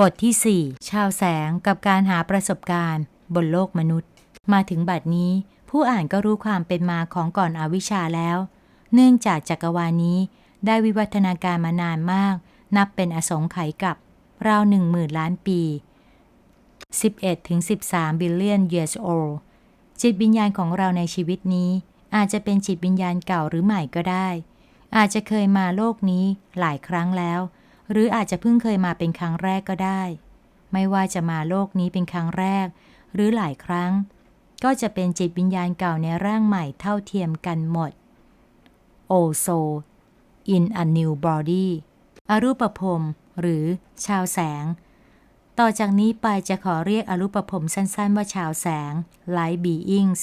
บทที่ 4 ชาวแสงกับการหาประสบการณ์ บนโลกมนุษย์ มาถึงบัดนี้ ผู้อ่านก็รู้ความเป็นมาของก่อนอวิชชาแล้ว เนื่องจากจักรวาลนี้ ได้วิวัฒนาการมานานมาก นับเป็นอสงไขยกับราวหนึ่งหมื่นล้านปี 11ถึง13 billion years old จิตวิญญาณของเราในชีวิตนี้ อาจจะเป็นจิตวิญญาณเก่าหรือใหม่ก็ได้ อาจจะเคยมาโลกนี้หลายครั้งแล้ว หรืออาจจะเพิ่งเคยมาเป็นครั้งแรกก็ได้ ไม่ว่าจะมาโลกนี้เป็นครั้งแรก หรือหลายครั้ง ก็จะเป็นจิตวิญญาณเก่าในร่างใหม่เท่าเทียมกันหมด O soul in a new body อรูปภพหรือชาวแสง ต่อจากนี้ไปจะขอเรียกอรูปภพสั้นๆ ว่าชาวแสง Light Beings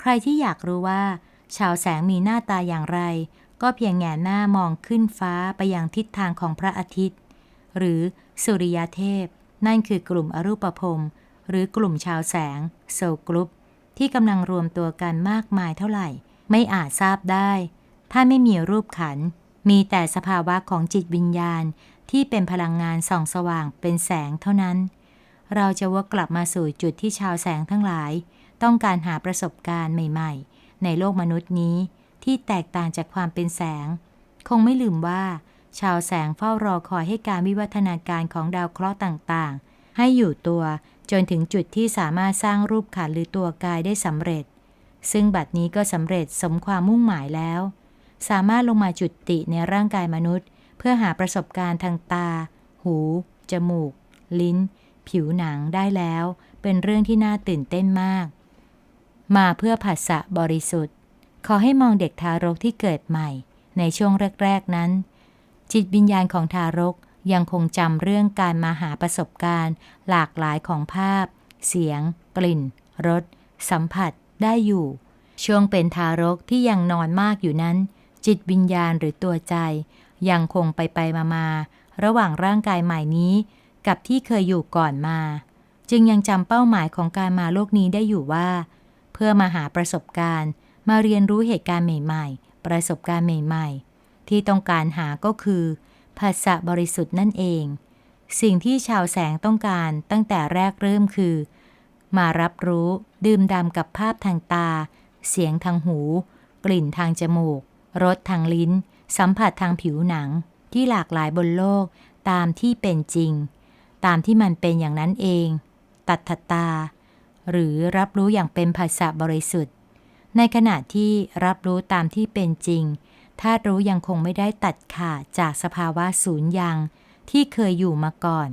ใครที่อยากรู้ว่า ชาวแสงมีหน้าตาอย่างไร ก็เพียงแงนหน้ามองขึ้นฟ้าไปยังทิศทางของพระอาทิตย์ หรือสุริยเทพ นั่นคือกลุ่มอรูปภพหรือกลุ่มชาวแสงโซลกรุ๊ปที่กำลังรวมตัวกันมากมายเท่าไหร่ ไม่อาจทราบได้ ถ้าไม่มีรูปขัน มีแต่สภาวะของจิตวิญญาณที่เป็นพลังงานส่องสว่างเป็นแสงเท่านั้น เราจะวกกลับมาสู่จุดที่ชาวแสงทั้งหลาย ต้องการหาประสบการณ์ใหม่ ๆ ในโลกมนุษย์นี้ ที่แตกต่างจากความเป็นแสง คงไม่ลืมว่า ชาวแสงเฝ้ารอคอยให้การวิวัฒนาการของดาวเคราะห์ต่างๆ ให้อยู่ตัวจนถึงจุดที่สามารถสร้างรูปขันหรือตัวกายได้สำเร็จ ซึ่งบัดนี้ก็สำเร็จสมความมุ่งหมายแล้ว สามารถลงมาจุดติในร่างกายมนุษย์ เพื่อหาประสบการณ์ทางตา หู จมูก ลิ้น ผิวหนังได้แล้ว เป็นเรื่องที่น่าตื่นเต้นมาก มาเพื่อผัสสะบริสุทธิ์ ขอให้มองเด็กทารกที่เกิดใหม่ ในช่วงแรก ๆ นั้น จิตวิญญาณของทารกยังคงจำเรื่องการมาหาประสบการณ์ หลากหลายของภาพ เสียง กลิ่น รส สัมผัส ได้อยู่ ช่วงเป็นทารกที่ยังนอนมากอยู่นั้น จิตวิญญาณหรือตัวใจ ยังคงไปไปมามาระหว่างร่างกายใหม่นี้ กับที่เคยอยู่ก่อนมา จึงยังจำเป้าหมายของการมาโลกนี้ได้อยู่ว่า เพื่อมาหาประสบการณ์ มาเรียนรู้เหตุการณ์ใหม่ๆ ประสบการณ์ใหม่ๆ ที่ต้องการหาก็คือภาษะบริสุทธิ์นั่นเอง สิ่งที่ชาวแสงต้องการตั้งแต่แรกเริ่มคือ มารับรู้ดื่มด่ำกับภาพทางตา เสียงทางหู กลิ่นทางจมูก รสทางลิ้น สัมผัสทางผิวหนัง ที่หลากหลายบนโลกตามที่เป็นจริง ตามที่มันเป็นอย่างนั้นเอง ตัดตา หรือรับรู้อย่างเป็นภาษาบริสุทธิ์ ในขณะที่รับรู้ตามที่เป็นจริงธาตุรู้ยังคงไม่ได้ตัดขาดจากสภาวะศูนย์ยังที่เคยอยู่มาก่อน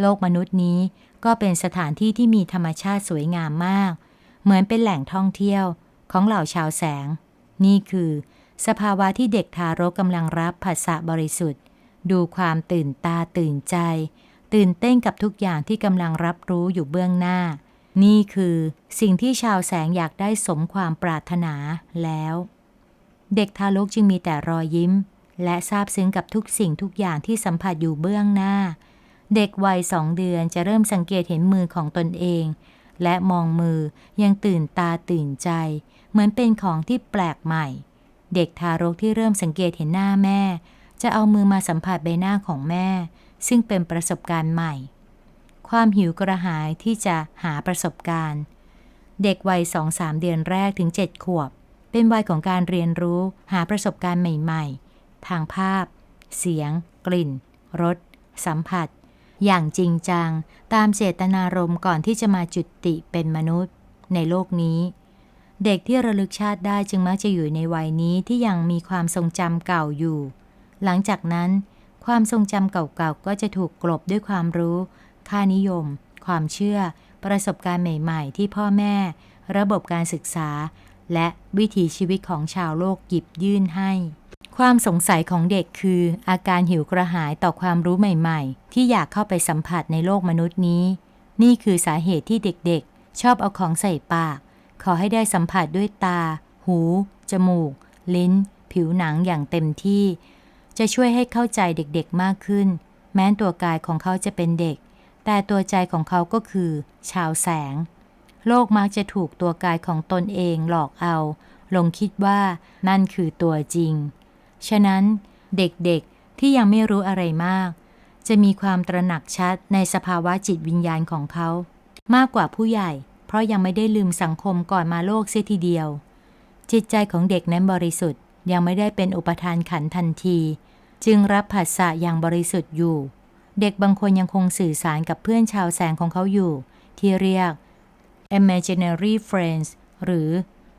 โลกมนุษย์นี้ก็เป็นสถานที่ที่มีธรรมชาติสวยงามมาก เหมือนเป็นแหล่งท่องเที่ยวของเหล่าชาวแสง นี่คือ สภาวะที่เด็กทารกกำลังรับภาษาบริสุทธิ์ ดูความตื่นตาตื่นใจ ตื่นเต้นกับทุกอย่างที่กำลังรับรู้อยู่เบื้องหน้า นี่คือสิ่งที่ชาวแสงอยากได้สมความปรารถนาแล้ว เด็กทารกจึงมีแต่รอยยิ้ม และซาบซึ้งกับทุกสิ่งทุกอย่างที่สัมผัสอยู่เบื้องหน้า เด็กวัยสองเดือนจะเริ่มสังเกตเห็นมือของตนเอง และมองมือยังตื่นตาตื่นใจ เหมือนเป็นของที่แปลกใหม่ เด็กทารกที่เริ่มสังเกตเห็นหน้าแม่ จะเอามือมาสัมผัสใบหน้าของแม่ ซึ่งเป็นประสบการณ์ใหม่ ความหิวกระหายที่จะหาประสบการณ์ เด็กวัยสองสามเดือนแรกถึงเจ็ดขวบ เป็นวัยของการเรียนรู้หาประสบการณ์ใหม่ๆ ทางภาพ เสียง กลิ่น รส สัมผัส อย่างจริงจัง ตามเจตนารมณ์ก่อนที่จะมาจุติเป็นมนุษย์ ในโลกนี้ เด็กที่ระลึกชาติได้จึงมักจะอยู่ในวัยนี้ที่ยังมีความทรงจำเก่าอยู่ หลังจากนั้นความทรงจำเก่าๆ ก็จะถูกกลบด้วยความรู้ ค่านิยม ความเชื่อ ประสบการณ์ใหม่ ๆ ที่พ่อแม่ ระบบการศึกษา และวิถีชีวิตของชาวโลกหยิบยื่นให้ ความสงสัยของเด็กคือ อาการหิวกระหายต่อความรู้ใหม่ๆ ที่อยากเข้าไปสัมผัสในโลกมนุษย์นี้ นี่คือสาเหตุที่เด็กๆ ชอบเอาของใส่ปาก ขอให้ได้สัมผัสด้วยตา หู จมูก ลิ้น ผิวหนังอย่างเต็มที่ จะช่วยให้เข้าใจเด็กๆมากขึ้น แม้ตัวกายของเขาจะเป็นเด็ก แต่ตัวใจของเขาก็คือ ชาวแสง โลกมักจะถูกตัวกายของตนเองหลอกเอา ลงคิดว่านั่นคือตัวจริง ฉะนั้นเด็กๆที่ยังไม่รู้อะไรมาก จะมีความตระหนักชัดในสภาวะจิตวิญญาณของเขา มากกว่าผู้ใหญ่ เพราะยังไม่ได้ลืมสังคมก่อนมาโลกเสียทีเดียว จิตใจของเด็กนั้นบริสุทธิ์ยังไม่ได้เป็นอุปทานขันทันที จึงรับผัสสะอย่างบริสุทธิ์อยู่ เด็กบางคนยังคงสื่อสารกับเพื่อนชาวแสงของเขาอยู่ ที่เรียก imaginary friends หรือ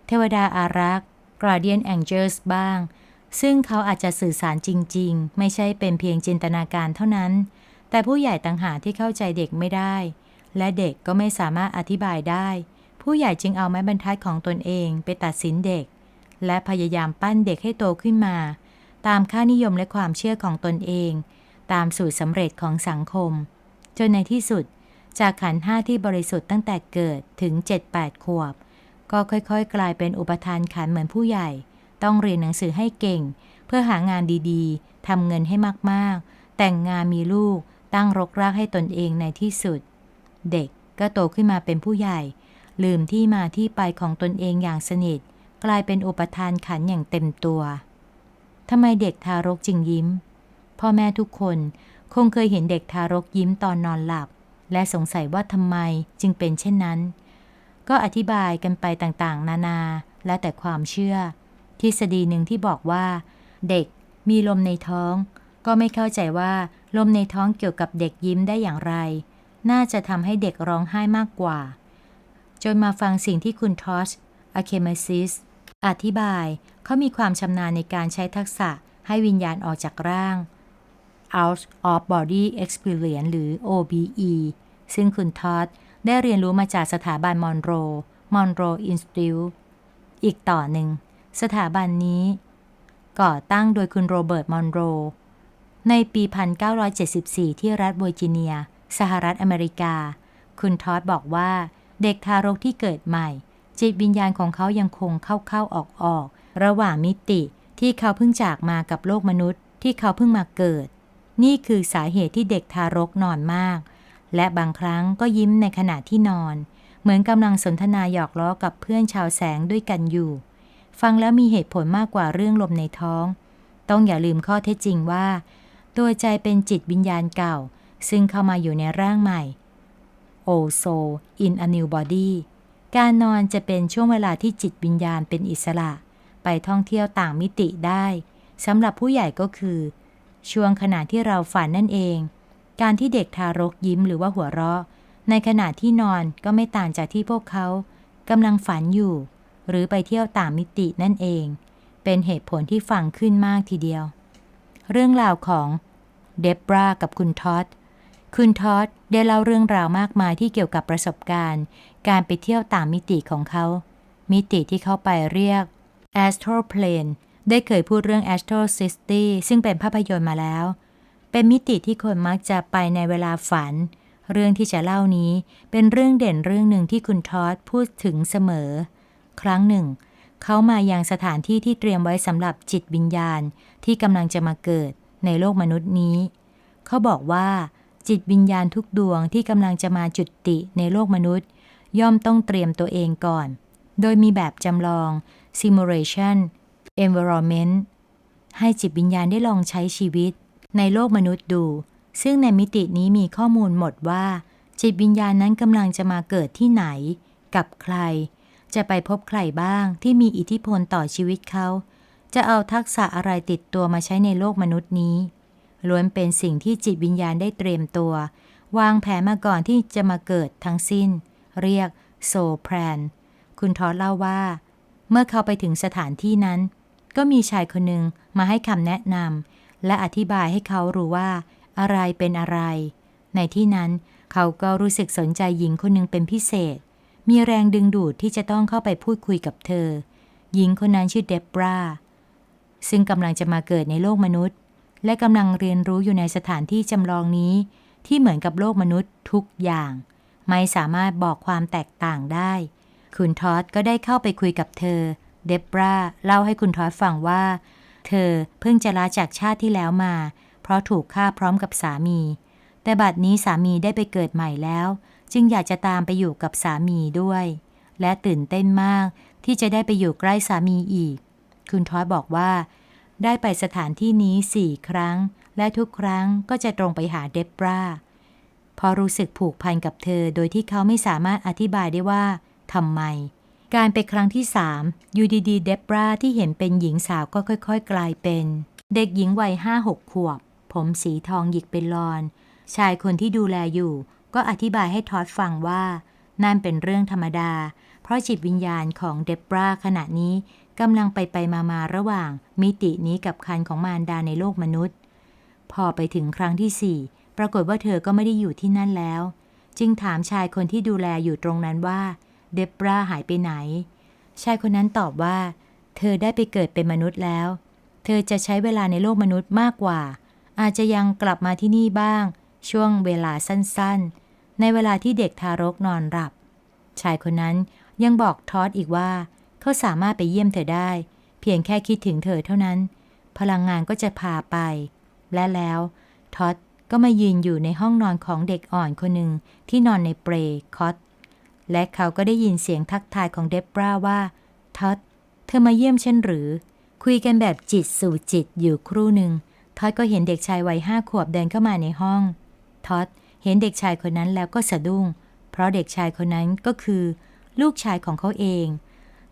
เทวดาอารักษ์ guardian angels บ้าง ซึ่งเขาอาจจะสื่อสารจริง ๆ ไม่ใช่เป็นเพียงจินตนาการเท่านั้น แต่ผู้ใหญ่ต่างหากที่เข้าใจเด็กไม่ได้ และเด็กก็ไม่สามารถอธิบายได้ ผู้ใหญ่จึงเอาไม้บรรทัดของตนเองไปตัดสินเด็ก และพยายามปั้นเด็กให้โตขึ้นมา ตามค่านิยมและความเชื่อของตนเอง ตามสูตรสำเร็จของสังคม จนในที่สุด จากขันห้าที่บริสุทธิ์ตั้งแต่เกิดถึง 7-8 ขวบ ก็ค่อยๆ กลายเป็นอุปทานขันเหมือนผู้ใหญ่ ต้องเรียนหนังสือให้เก่ง เพื่อหางานดีๆทำเงินให้มากๆ แต่งงานมีลูกตั้งรกรากให้ตนเองในที่สุด เด็กก็โตขึ้นมาเป็นผู้ใหญ่ ลืมที่มาที่ไปของตนเองอย่างสนิท กลายเป็นอุปทานขันอย่างเต็มตัวทำไมเด็กทารกจึงยิ้ม พ่อแม่ทุกคน คงเคยเห็นเด็กทารกยิ้มตอนนอนหลับ และสงสัยว่าทำไมจึงเป็นเช่นนั้น ก็อธิบายกันไปต่างๆ นานา และแต่ความเชื่อ ทฤษฎีหนึ่งที่บอกว่า เด็กมีลมในท้อง ก็ไม่เข้าใจว่าลมในท้องเกี่ยวกับเด็กยิ้มได้อย่างไร น่าจะทำให้เด็กร้องไห้มากกว่า จนมาฟังสิ่งที่คุณทอชอะเคมซิสอธิบายเขามีความชำนาญในการใช้ทักษะให้วิญญาณออกจากร่าง out of body experience หรือ OBE ซึ่งคุณทอดได้เรียนรู้มาจากสถาบันมอนโร มอนโร Institute อีกต่อหนึ่ง สถาบันนี้ ก่อตั้งโดยคุณโรเบิร์ต มอนโร ในปี 1974 ที่รัฐเวอร์จิเนีย สหรัฐอเมริกา คุณทอดบอกว่า เด็กทารกที่เกิดใหม่ จิตวิญญาณของเขายังคงเข้าๆออกๆ ระหว่างมิติที่เขาเพิ่งจากมากับโลกมนุษย์ที่เขาเพิ่งมาเกิด นี่คือสาเหตุที่เด็กทารกนอนมาก และบางครั้งก็ยิ้มในขณะที่นอน เหมือนกำลังสนทนาหยอกล้อกับเพื่อนชาวแสงด้วยกันอยู่ ฟังแล้วมีเหตุผลมากกว่าเรื่องลมในท้อง ต้องอย่าลืมข้อเท็จจริงว่า ตัวใจเป็นจิตวิญญาณเก่า ซึ่งเข้ามาอยู่ในร่างใหม่ O soul in a new body การนอนจะเป็นช่วงเวลาที่จิตวิญญาณเป็นอิสระ ไปท่องเที่ยวต่างมิติได้สำหรับผู้ใหญ่ก็คือ ช่วงขณะที่เราฝันนั่นเอง การที่เด็กทารกยิ้มหรือว่าหัวเราะ ในขณะที่นอนก็ไม่ต่างจากที่พวกเขากำลังฝันอยู่ หรือไปเที่ยวต่างมิตินั่นเอง เป็นเหตุผลที่ฟังขึ้นมากทีเดียว เรื่องราวของเดบรากับคุณท็อดคุณท็อดได้เล่าเรื่องราวมากมายที่เกี่ยวกับประสบการณ์ การไปเที่ยวต่างมิติของเขา มิติที่เขาไปเรียก astral plane ได้เคยพูดเรื่อง astral city ซึ่งเป็นภาพยนตร์มาแล้ว เป็นมิติที่คนมักจะไปในเวลาฝัน เรื่องที่จะเล่านี้เป็นเรื่องเด่นเรื่องหนึ่งที่คุณทอดพูดถึงเสมอ ครั้งหนึ่ง เขามายังสถานที่ที่เตรียมไว้สำหรับจิตวิญญาณที่กำลังจะมาเกิดในโลกมนุษย์นี้ เขาบอกว่า จิตวิญญาณทุกดวงที่กำลังจะมาจุติในโลกมนุษย์ ย่อมต้องเตรียมตัวเองก่อน โดยมีแบบจำลอง simulation environment ให้จิตวิญญาณได้ลองใช้ชีวิต ในโลกมนุษย์ดู ซึ่งในมิตินี้มีข้อมูลหมดว่า จิตวิญญาณนั้นกำลังจะมาเกิดที่ไหน กับใคร จะไปพบใครบ้างที่มีอิทธิพลต่อชีวิตเขา จะเอาทักษะอะไรติดตัวมาใช้ในโลกมนุษย์นี้ ล้วนเป็นสิ่งที่จิตวิญญาณได้เตรียมตัว วางแผนมาก่อนที่จะมาเกิดทั้งสิ้น เรียกโซแพรนคุณทอดเล่าว่า เมื่อเขาไปถึงสถานที่นั้น ก็มีชายคนหนึ่งมาให้คำแนะนำและอธิบายให้เขารู้ว่า อะไรเป็นอะไร ในที่นั้นเขาก็รู้สึกสนใจหญิงคนหนึ่งเป็นพิเศษ มีแรงดึงดูดที่จะต้องเข้าไปพูดคุยกับเธอ หญิงคนนั้นชื่อเดบราซึ่งกำลังจะมาเกิดในโลกมนุษย์ และกำลังเรียนรู้อยู่ในสถานที่จำลองนี้ ที่เหมือนกับโลกมนุษย์ทุกอย่าง ไม่สามารถบอกความแตกต่างได้ คุณทอดก็ได้เข้าไปคุยกับเธอ เดบราเล่าให้คุณทอดฟังว่า เธอเพิ่งจะลาจากชาติที่แล้วมา เพราะถูกฆ่าพร้อมกับสามี แต่บัดนี้สามีได้ไปเกิดใหม่แล้ว จึงอยากจะตามไปอยู่กับสามีด้วย และตื่นเต้นมากที่จะได้ไปอยู่ใกล้สามีอีก คุณทอดบอกว่า ได้ไปสถานที่นี้สี่ครั้ง และทุกครั้งก็จะตรงไปหาเดบราพราะรู้สึกผูกพันกับเธอโดยที่เขาไม่สามารถอธิบายได้ว่าทำไม การไปครั้งที่สามยู่ดีเดบราที่เห็นเป็นหญิงสาวก็ค่อยๆ กลายเป็น เด็กหญิงวัยห้าหกขวบ ผมสีทองหยิกเป็นลอน ชายคนที่ดูแลอยู่ ก็อธิบายให้ทอดฟังว่า นั่นเป็นเรื่องธรรมดา เพราะจิตวิญญาณของเดบราขณะนี้กำลังไปไปมามาระหว่าง มิตินี้กับคันของมารดาในโลกมนุษย์ พอไปถึงครั้งที่สี่ปรากฏว่าเธอก็ไม่ได้อยู่ที่นั่นแล้ว จึงถามชายคนที่ดูแลอยู่ตรงนั้นว่า เดบราหายไปไหน ชายคนนั้นตอบว่า เธอได้ไปเกิดเป็นมนุษย์แล้ว เธอจะใช้เวลาในโลกมนุษย์มากกว่า อาจจะยังกลับมาที่นี่บ้าง ช่วงเวลาสั้นๆ ในเวลาที่เด็กทารกนอนหลับ ชายคนนั้นยังบอกทอดอีกว่า เขาสามารถไปเยี่ยมเธอได้ เพียงแค่คิดถึงเธอเท่านั้น พลังงานก็จะพาไป และแล้วทอดก็มายืนอยู่ในห้องนอนของเด็กอ่อนคนหนึ่งที่นอนในเปรคอต และเขาก็ได้ยินเสียงทักทายของเดบราว่าทอดเธอมาเยี่ยมฉันหรือ คุยกันแบบจิตสู่จิตอยู่ครู่หนึ่งทอดก็เห็นเด็กชายวัยห้าขวบเดินเข้ามาในห้องทอดเห็นเด็กชายคนนั้นแล้วก็สะดุ้ง เพราะเด็กชายคนนั้นก็คือ ลูกชายของเขาเอง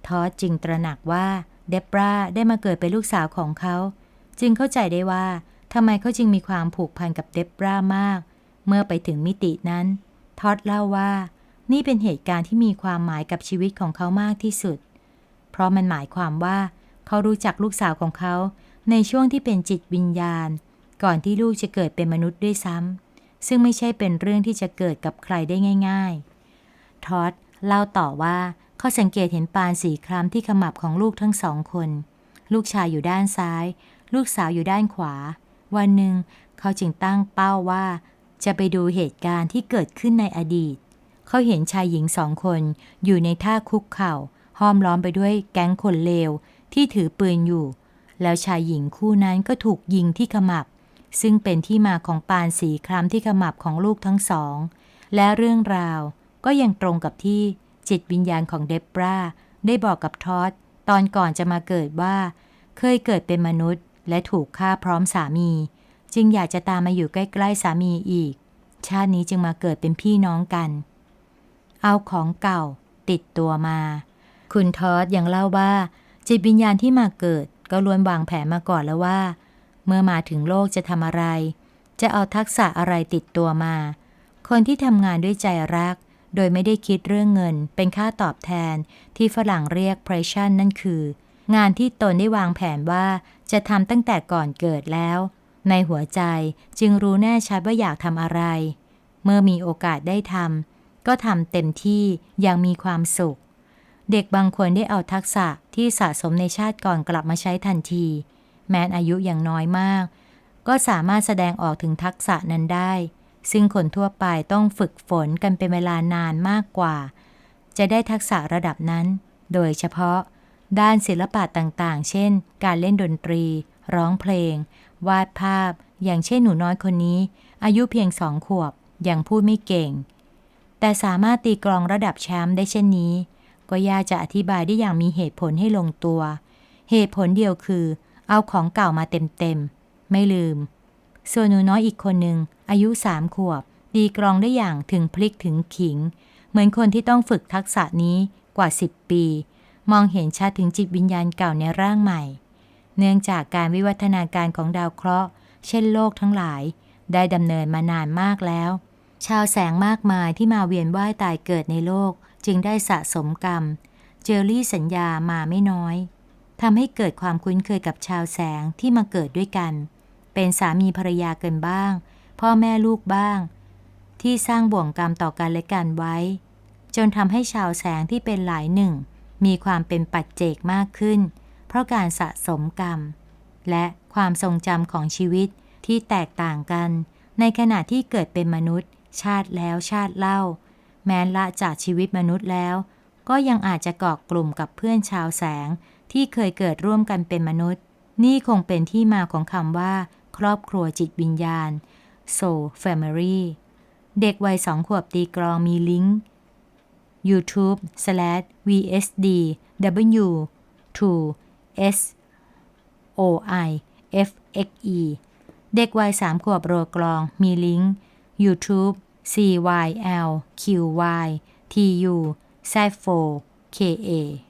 ทอดจึงตระหนักว่าเดบราได้มาเกิดเป็นลูกสาวของเขา จึงเข้าใจได้ว่าทำไมเขาจึงมีความผูกพันกับเดบรามาก เมื่อไปถึงมิตินั้นทอดเล่าว่า นี่เป็นเหตุการณ์ที่มีความหมายกับชีวิตของเขามากที่สุด เพราะมันหมายความว่าเขารู้จักลูกสาวของเขาในช่วงที่เป็นจิตวิญญาณ ก่อนที่ลูกจะเกิดเป็นมนุษย์ด้วยซ้ำซึ่งไม่ใช่เป็นเรื่องที่จะเกิดกับใครได้ง่ายๆ ทอดเล่าต่อว่าเขาสังเกตเห็นปานสีคล้ำที่ขมับของลูกทั้งสองคน ลูกชายอยู่ด้านซ้าย ลูกสาวอยู่ด้านขวา วันหนึ่งเขาจึงตั้งเป้าว่า จะไปดูเหตุการณ์ที่เกิดขึ้นในอดีต เขาเห็นชายหญิงสองคนอยู่ในท่าคุกเข่า ห้อมล้อมไปด้วยแก๊งคนเลวที่ถือปืนอยู่ แล้วชายหญิงคู่นั้นก็ถูกยิงที่ขมับ ซึ่งเป็นที่มาของปานสีคล้ำที่ขมับของลูกทั้งสอง และเรื่องราวก็ยังตรงกับที่จิตวิญญาณของเดบราได้บอกกับทอดตอนก่อนจะมาเกิดว่า เคยเกิดเป็นมนุษย์ และถูกฆ่าพร้อมสามี จึงอยากจะตามมาอยู่ใกล้ๆสามีอีก ชาตินี้จึงมาเกิดเป็นพี่น้องกัน เอาของเก่าติดตัวมา คุณทอดยังเล่าว่า จิตวิญญาณที่มาเกิดก็ล้วนวางแผนมาก่อนแล้วว่า เมื่อมาถึงโลกจะทำอะไร จะเอาทักษะอะไรติดตัวมา คนที่ทำงานด้วยใจรัก โดยไม่ได้คิดเรื่องเงิน เป็นค่าตอบแทนที่ฝรั่งเรียก p r e s s i o n นั่นคือ งานที่ตนได้วางแผนว่าจะทำตั้งแต่ก่อนเกิดแล้ว ในหัวใจจึงรู้แน่ชัดว่าอยากทำอะไร เมื่อมีโอกาสได้ทำ ก็ทำเต็มที่อย่างมีความสุข เด็กบางคนได้เอาทักษะที่สะสมในชาติก่อนกลับมาใช้ทันที แม้นอายุย่างน้อยมาก ก็สามารถแสดงออกถึงทักษะนั้นได้ ซึ่งคนทั่วไปต้องฝึกฝนกันเป็นเวลานานมากกว่า จะได้ทักษะระดับนั้น โดยเฉพาะ ด้านศิลปะต่างๆ เช่น การเล่นดนตรี ร้องเพลง วาดภาพ อย่างเช่นหนูน้อยคนนี้ อายุเพียงสองขวบ ยังพูดไม่เก่ง แต่สามารถตีกลองระดับแชมป์ได้เช่นนี้ ก็ยากจะอธิบายได้อย่างมีเหตุผลให้ลงตัว เหตุผลเดียวคือ เอาของเก่ามาเต็มๆ ไม่ลืม ส่วนหนูน้อยอีกคนหนึ่งอายุสามขวบ ตีกลองได้อย่างถึงพลิกถึงขิง เหมือนคนที่ต้องฝึกทักษะนี้กว่า 10 ปี มองเห็นชัดถึงจิตวิญญาณเก่าในร่างใหม่ เนื่องจากการวิวัฒนาการของดาวเคราะห์ เช่นโลกทั้งหลาย ได้ดำเนินมานานมากแล้ว ชาวแสงมากมายที่มาเวียนว่ายตายเกิดในโลกจึงได้สะสมกรรม เจอรี่สัญญามาไม่น้อยทำให้เกิดความคุ้นเคยกับชาวแสงที่มาเกิดด้วยกัน เป็นสามีภรรยาเกินบ้าง พ่อแม่ลูกบ้าง ที่สร้างบ่วงกรรมต่อกันและกันไว้ จนทำให้ชาวแสงที่เป็นหลายหนึ่ง มีความเป็นปัจเจกมากขึ้น เพราะการสะสมกรรม และความทรงจำของชีวิตที่แตกต่างกัน ในขณะที่เกิดเป็นมนุษย์ ชาติแล้วชาติเล่า แม้ละจากชีวิตมนุษย์แล้ว ก็ยังอาจจะเกาะกลุ่มกับเพื่อนชาวแสงที่เคยเกิดร่วมกันเป็นมนุษย์ นี่คงเป็นที่มาของคำว่า ครอบครัวจิตวิญญาณ soul family เด็กวัยสองขวบตีกลองมีลิงก์ youtube slash vsd w 2 s o i f x e เด็กวัยสามขวบโรกลองมีลิงก์ YouTube CYL QY TU Z4 KA